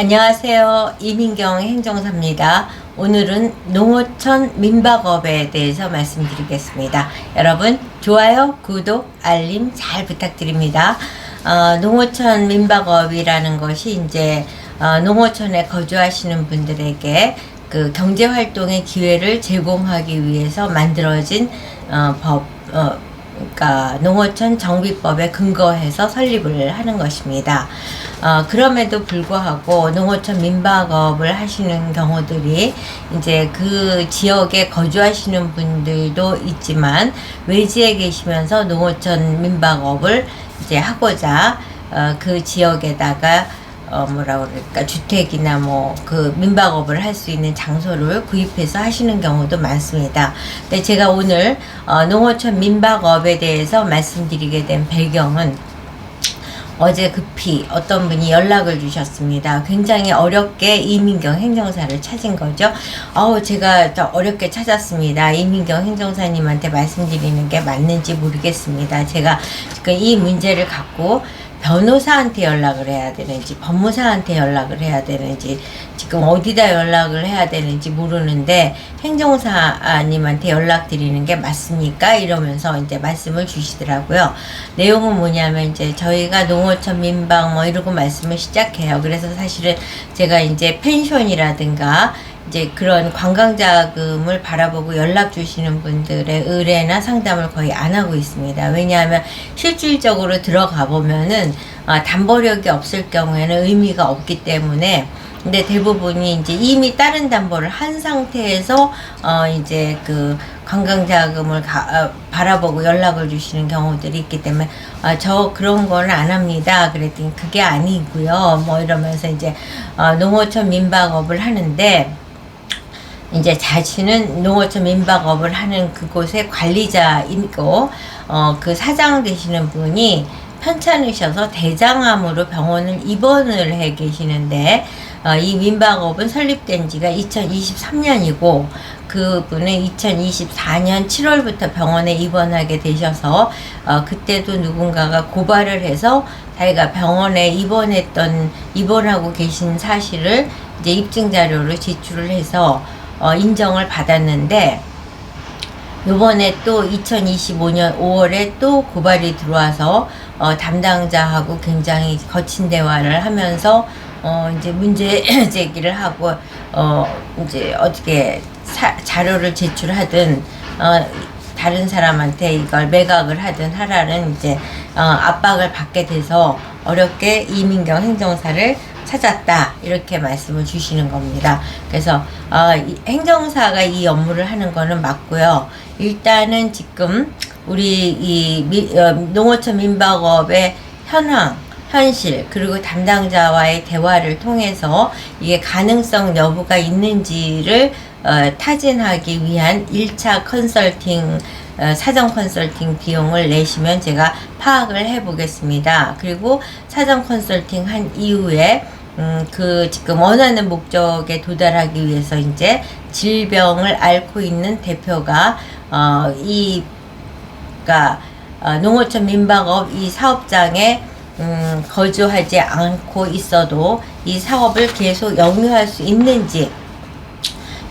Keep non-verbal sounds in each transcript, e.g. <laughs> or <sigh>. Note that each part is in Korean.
안녕하세요. 이민경 행정사입니다. 오늘은 농어촌 민박업에 대해서 말씀드리겠습니다. 여러분, 좋아요, 구독, 알림 잘 부탁드립니다. 어, 농어촌 민박업이라는 것이 이제 어, 농어촌에 거주하시는 분들에게 그 경제활동의 기회를 제공하기 위해서 만들어진 어, 법, 어, 그러니까 농어촌 정비법에 근거해서 설립을 하는 것입니다. 어, 그럼에도 불구하고 농어촌 민박업을 하시는 경우들이 이제 그 지역에 거주하시는 분들도 있지만 외지에 계시면서 농어촌 민박업을 이제 하고자 어, 그 지역에다가 어 뭐라 그럴까 주택이나 뭐 그 민박업을 할 수 있는 장소를 구입해서 하시는 경우도 많습니다. 근데 제가 오늘 어 농어촌 민박업에 대해서 말씀드리게 된 배경은 어제 급히 어떤 분이 연락을 주셨습니다. 굉장히 어렵게 이민경 행정사를 찾은 거죠. 어우, 제가 더 어렵게 찾았습니다. 이민경 행정사님한테 말씀드리는 게 맞는지 모르겠습니다. 제가 이 문제를 갖고 변호사한테 연락을 해야 되는지 법무사한테 연락을 해야 되는지 지금 어디다 연락을 해야 되는지 모르는데 행정사님한테 연락드리는 게 맞습니까? 이러면서 이제 말씀을 주시더라고요. 내용은 뭐냐면 이제 저희가 농어촌 민박 뭐 이러고 말씀을 시작해요. 그래서 사실은 제가 이제 펜션이라든가 이제 그런 관광자금을 바라보고 연락 주시는 분들의 의뢰나 상담을 거의 안 하고 있습니다. 왜냐하면 실질적으로 들어가 보면은 아, 담보력이 없을 경우에는 의미가 없기 때문에 근데 대부분이 이제 이미 다른 담보를 한 상태에서 어 이제 그 관광자금을 가, 어, 바라보고 연락을 주시는 경우들이 있기 때문에 아, 저 그런 거는 안 합니다. 그랬더니 그게 아니고요. 뭐 이러면서 이제 어, 농어촌 민박업을 하는데 이제 자신은 농어촌 민박업을 하는 그곳의 관리자이고 어, 그 사장 되시는 분이 편찮으셔서 대장암으로 병원을 입원을 해 계시는데 어, 이 민박업은 설립된 지가 2023년이고 그분은 2024년 7월부터 병원에 입원하게 되셔서 어, 그때도 누군가가 고발을 해서 자기가 병원에 입원했던 입원하고 계신 사실을 이제 입증 자료를 제출을 해서 어, 인정을 받았는데 요번에 또 2025년 5월에 또 고발이 들어와서 어, 담당자하고 굉장히 거친 대화를 하면서 어, 이제 문제 <clears throat> 제기를 하고 어, 이제 어떻게 사, 자료를 제출하든 어, 다른 사람한테 이걸 매각을 하든 하라는 이제 어, 압박을 받게 돼서 어렵게 이민경 행정사를 찾았다 이렇게 말씀을 주시는 겁니다. 그래서 어, 이 행정사가 이 업무를 하는 거는 맞고요. 일단은 지금 우리 이 미, 어, 농어촌 민박업의 현황 현실 그리고 담당자와의 대화를 통해서 이게 가능성 여부가 있는지를 어, 타진하기 위한 1차 컨설팅 어, 사전 컨설팅 비용을 내시면 제가 파악을 해 보겠습니다. 그리고 사전 컨설팅 한 이후에 음, 그 지금 원하는 목적에 도달하기 위해서 이제 질병을 앓고 있는 대표가 어, 이 그러니까 어, 농어촌 민박업 이 사업장에 음, 거주하지 않고 있어도 이 사업을 계속 영위할 수 있는지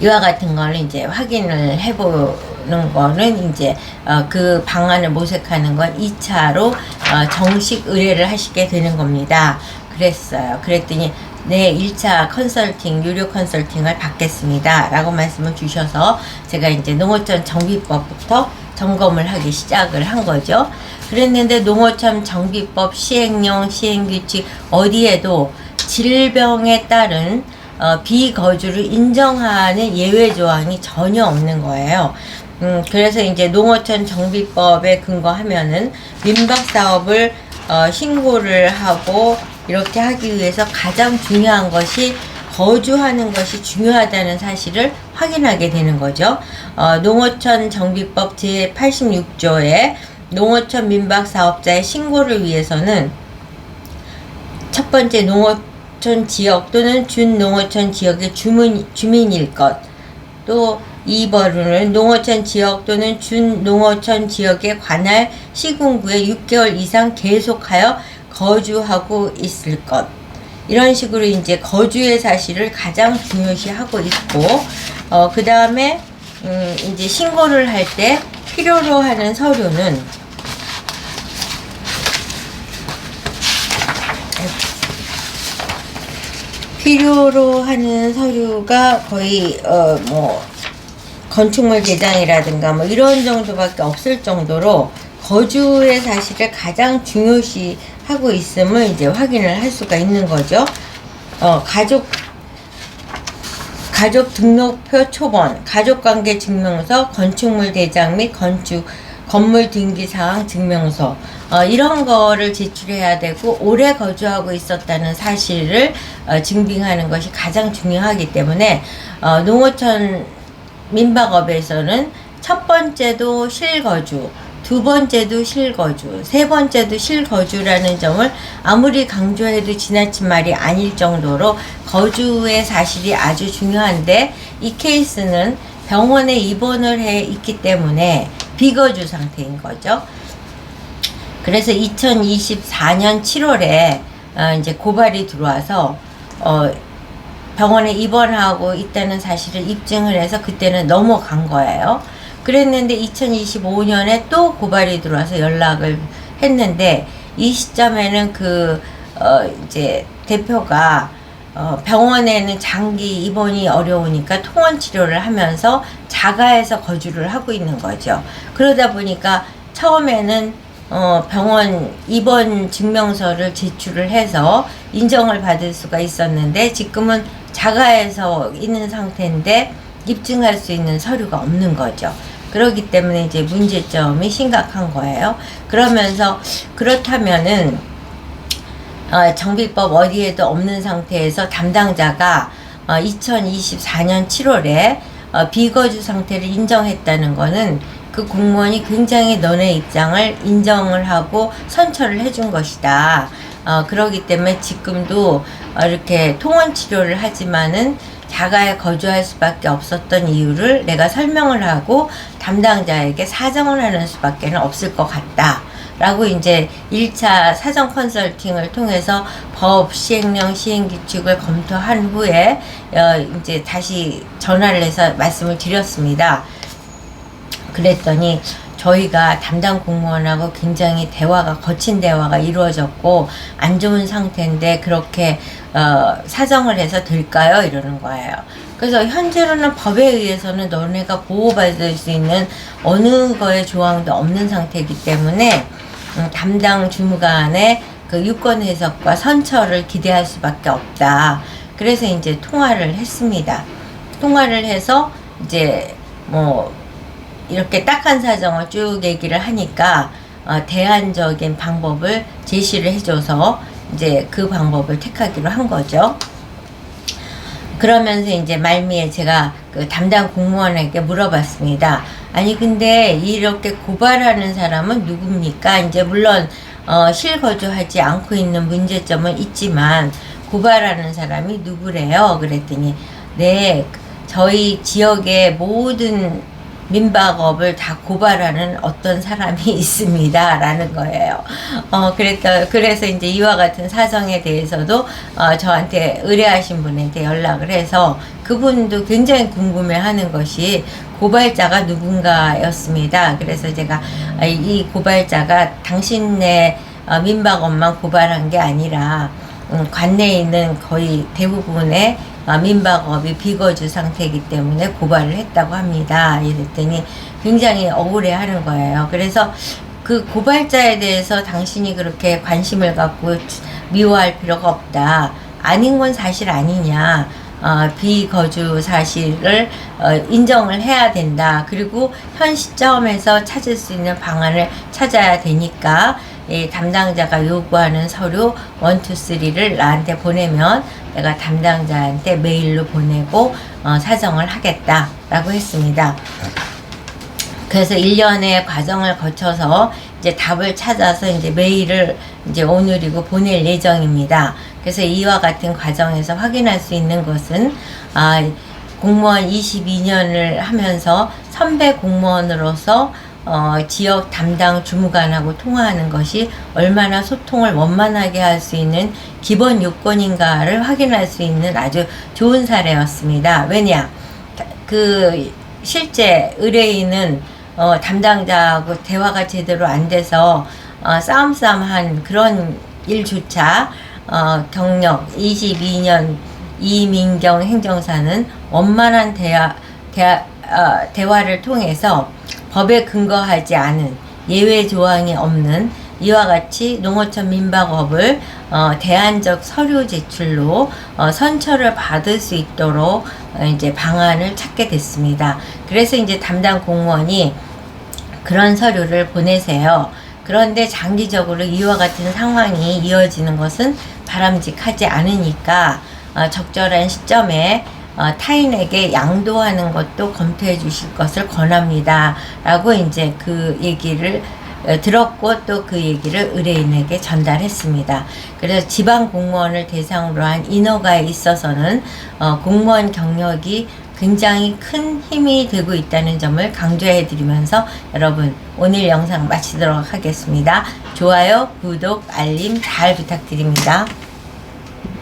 이와 같은 거를 이제 확인을 해보는 거는 이제 어, 그 방안을 모색하는 건 2차로 어, 정식 의뢰를 하시게 되는 겁니다. 그랬어요. 그랬더니 네, 1차 컨설팅, 유료 컨설팅을 받겠습니다. 라고 말씀을 주셔서 제가 이제 농어촌 정비법부터 점검을 하기 시작을 한 거죠. 그랬는데 농어촌 정비법 시행령, 시행규칙 어디에도 질병에 따른 어, 비거주를 인정하는 예외 조항이 전혀 없는 거예요. 음, 그래서 이제 농어촌 정비법에 근거하면은 민박 사업을 어, 신고를 하고 이렇게 하기 위해서 가장 중요한 것이 거주하는 것이 중요하다는 사실을 확인하게 되는 거죠. 어, 농어촌 정비법 제86조에 농어촌 민박 사업자의 신고를 위해서는 첫 번째 농어촌 지역 또는 준농어촌 지역의 주민, 주민일 것. 또 2번은 농어촌 지역 또는 준농어촌 지역에 관할 시군구에 6개월 이상 계속하여 거주하고 있을 것. 이런 식으로 이제 거주의 사실을 가장 중요시하고 있고 어, 그 다음에 음, 이제 신고를 할 때 필요로 하는 서류는 필요로 하는 서류가 거의 어 뭐 건축물 대장이라든가 뭐 이런 정도밖에 없을 정도로 거주의 사실을 가장 중요시 하고 있음을 이제 확인을 할 수가 있는 거죠. 어 가족 가족 등록표 초본, 가족관계 증명서, 건축물 대장 및 건축 건물 등기 사항 증명서 어, 이런 거를 제출해야 되고 오래 거주하고 있었다는 사실을 어, 증빙하는 것이 가장 중요하기 때문에 어, 농어촌 민박업에서는 첫 번째도 실거주, 두 번째도 실거주, 세 번째도 실거주라는 점을 아무리 강조해도 지나친 말이 아닐 정도로 거주의 사실이 아주 중요한데 이 케이스는 병원에 입원을 해 있기 때문에 비거주 상태인 거죠. 그래서 2024년 7월에 어, 이제 고발이 들어와서 어, 병원에 입원하고 있다는 사실을 입증을 해서 그때는 넘어간 거예요. 그랬는데 2025년에 또 고발이 들어와서 연락을 했는데 이 시점에는 그 어, 이제 대표가 어, 병원에는 장기 입원이 어려우니까 통원 치료를 하면서 자가에서 거주를 하고 있는 거죠. 그러다 보니까 처음에는 어, 병원 입원 증명서를 제출을 해서 인정을 받을 수가 있었는데 지금은 자가에서 있는 상태인데 입증할 수 있는 서류가 없는 거죠. 그렇기 때문에 이제 문제점이 심각한 거예요. 그러면서 그렇다면은 어, 정비법 어디에도 없는 상태에서 담당자가 어, 2024년 7월에 어, 비거주 상태를 인정했다는 거는 그 공무원이 굉장히 너네 입장을 인정을 하고 선처를 해준 것이다. 어, 그러기 때문에 지금도 어, 이렇게 통원 치료를 하지만은 자가에 거주할 수밖에 없었던 이유를 내가 설명을 하고 담당자에게 사정을 하는 수밖에 없을 것 같다. 라고 이제 1차 사정 컨설팅을 통해서 법 시행령 시행 규칙을 검토한 후에 어 이제 다시 전화를 해서 말씀을 드렸습니다. 그랬더니 저희가 담당 공무원하고 굉장히 대화가 거친 대화가 이루어졌고 안 좋은 상태인데 그렇게 어, 사정을 해서 될까요? 이러는 거예요. 그래서 현재로는 법에 의해서는 너네가 보호받을 수 있는 어느 거의 조항도 없는 상태이기 때문에 음, 담당 주무관의 그 유권 해석과 선처를 기대할 수밖에 없다. 그래서 이제 통화를 했습니다. 통화를 해서 이제 뭐 이렇게 딱한 사정을 쭉 얘기를 하니까 어, 대안적인 방법을 제시를 해줘서 이제 그 방법을 택하기로 한 거죠. 그러면서 이제 말미에 제가 그 담당 공무원에게 물어봤습니다. 아니 근데 이렇게 고발하는 사람은 누굽니까? 이제 물론 어, 실거주하지 않고 있는 문제점은 있지만 고발하는 사람이 누구래요? 그랬더니 네 저희 지역의 모든 민박업을 다 고발하는 어떤 사람이 <laughs> 있습니다. 라는 거예요. 어, 그래서, 그래서 이제 이와 같은 사정에 대해서도, 어, 저한테 의뢰하신 분한테 연락을 해서 그분도 굉장히 궁금해 하는 것이 고발자가 누군가였습니다. 그래서 제가 이 고발자가 당신네 어, 민박업만 고발한 게 아니라, 음, 관내에 있는 거의 대부분의 아, 민박업이 비거주 상태이기 때문에 고발을 했다고 합니다. 이랬더니 굉장히 억울해 하는 거예요. 그래서 그 고발자에 대해서 당신이 그렇게 관심을 갖고 미워할 필요가 없다. 아닌 건 사실 아니냐. 어, 비거주 사실을 어, 인정을 해야 된다. 그리고 현 시점에서 찾을 수 있는 방안을 찾아야 되니까 이 담당자가 요구하는 서류 1, 2, 3를 나한테 보내면 내가 담당자한테 메일로 보내고 어, 사정을 하겠다라고 했습니다. 그래서 1년의 과정을 거쳐서 이제 답을 찾아서 이제 메일을 이제 오늘이고 보낼 예정입니다. 그래서 이와 같은 과정에서 확인할 수 있는 것은 아, 공무원 22년을 하면서 선배 공무원으로서 어, 지역 담당 주무관하고 통화하는 것이 얼마나 소통을 원만하게 할 수 있는 기본 요건인가를 확인할 수 있는 아주 좋은 사례였습니다. 왜냐? 그 실제 의뢰인은 어, 담당자하고 대화가 제대로 안 돼서 어, 싸움싸움한 그런 일조차 어, 경력 22년 이민경 행정사는 원만한 대화, 대화, 어, 대화를 통해서 법에 근거하지 않은 예외 조항이 없는 이와 같이 농어촌 민박업을 어, 대안적 서류 제출로 어, 선처를 받을 수 있도록 어, 이제 방안을 찾게 됐습니다. 그래서 이제 담당 공무원이 그런 서류를 보내세요. 그런데 장기적으로 이와 같은 상황이 이어지는 것은 바람직하지 않으니까 어, 적절한 시점에 어, 타인에게 양도하는 것도 검토해 주실 것을 권합니다. 라고 이제 그 얘기를 어, 들었고 또 그 얘기를 의뢰인에게 전달했습니다. 그래서 지방 공무원을 대상으로 한 인허가에 있어서는 어, 공무원 경력이 굉장히 큰 힘이 되고 있다는 점을 강조해 드리면서 여러분 오늘 영상 마치도록 하겠습니다. 좋아요, 구독, 알림 잘 부탁드립니다.